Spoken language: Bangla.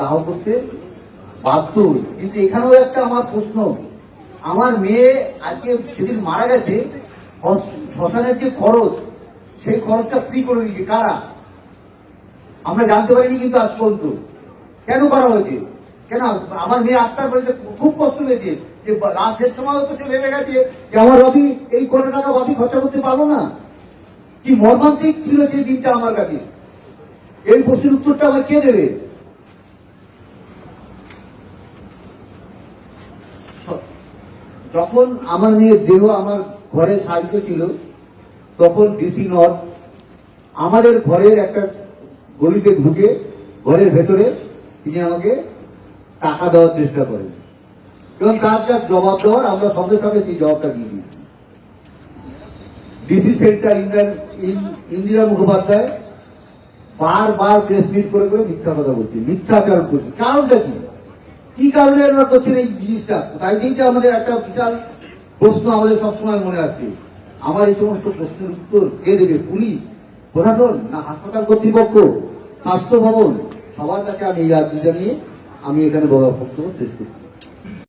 দাহ করতে বাধ্য হই কিন্তু এখানেও একটা আমার প্রশ্ন। আমার মেয়ে আজকে সেদিন মারা গেছে শ্মশানের যে খরচ, সেই খরচটা ফ্রি করে দিয়েছে। কারা? আমরা জানতে পারিনি কিন্তু আজ পর্যন্ত। কেন করা হয়েছে? কেন আমার মেয়ে আত্মার বলেছে খুব কষ্ট পেয়েছে যে শেষ সময় তো সে ভেবে গেছে যে আমার রবি এই কোটি টাকা বাকি খরচা করতে পারব না। কি মর্মান্তিক ছিল সেই দিনটা আমার কাছে। এই প্রশ্নের উত্তরটা আমার কে দেবে? যখন আমার মেয়ের দেহ আমার ঘরে সাহিত্য ছিল। তখন ডিসি নর্থ আমাদের ঘরের একটা গলিতে ঢুকে ঘরের ভেতরে তিনি আমাকে টাকা দেওয়ার চেষ্টা করেন। এবং তার যা জবাব দেওয়ার, আমরা সঙ্গে সঙ্গে সেই জবাবটা দিয়ে দিই। ডিসি সেন্টার ইন্দিরা মুখোপাধ্যায় বারবার প্রেস মিট করে করে মিথ্যা কথা বলছে মিথ্যাচার করছে। কারণটা কি? কি কারণে এরা করছেন এই জিনিসটা? তাই কিন্তু আমাদের একটা বিশাল প্রশ্ন আমাদের সবসময় মনে আছে। আমার এই সমস্ত প্রশ্নের উত্তর কে দেবে? পুলিশ, প্রশাসন না হাসপাতাল কর্তৃপক্ষ? স্বাস্থ্য ভবন? সবার কাছে আমি এই জানিয়ে আমি এখানে বক্তব্য শেষ করছি।